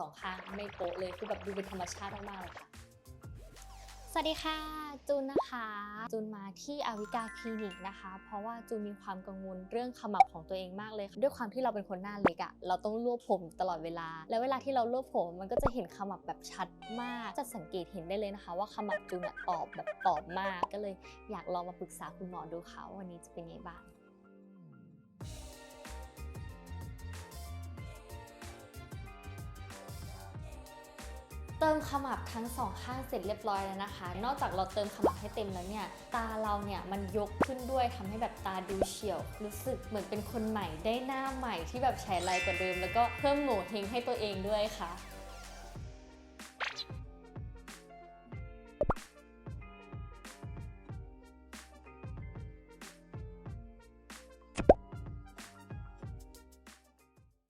สองข้างไม่โป๊ะเลยคือแบบดูเป็นธรรมชาติมากๆเลยค่ะ สวัสดีค่ะ จูนนะคะ จูนมาที่อาวิกาคลินิกนะคะ เพราะว่าจูนมีความกังวลเรื่องขมับของตัวเองมากเลย ด้วยความที่เราเป็นคนหน้าเล็กอะเราต้องรวบผมตลอดเวลา แล้วเวลาที่เรารวบผมมันก็จะเห็นขมับแบบชัดมาก จะสังเกตเห็นได้เลยนะคะ ว่าขมับจูนอะตอบแบบตอบมาก ก็เลยอยากลองมาปรึกษาคุณหมอดูค่ะว่าวันนี้จะเป็นยังไงบ้าง เติมขมับทั้งสองข้างเสร็จเรียบร้อยแล้วนะคะ นอกจากเราเติมขมับให้เต็มแล้วเนี่ย ตาเราเนี่ยมันยกขึ้นด้วยทำให้แบบตาดูเฉียว รู้สึกเหมือนเป็นคนใหม่ได้หน้าใหม่ที่แบบใช้ไรกว่าเดิม แล้วก็เพิ่มโง่เฮงให้ตัวเองด้วยค่ะ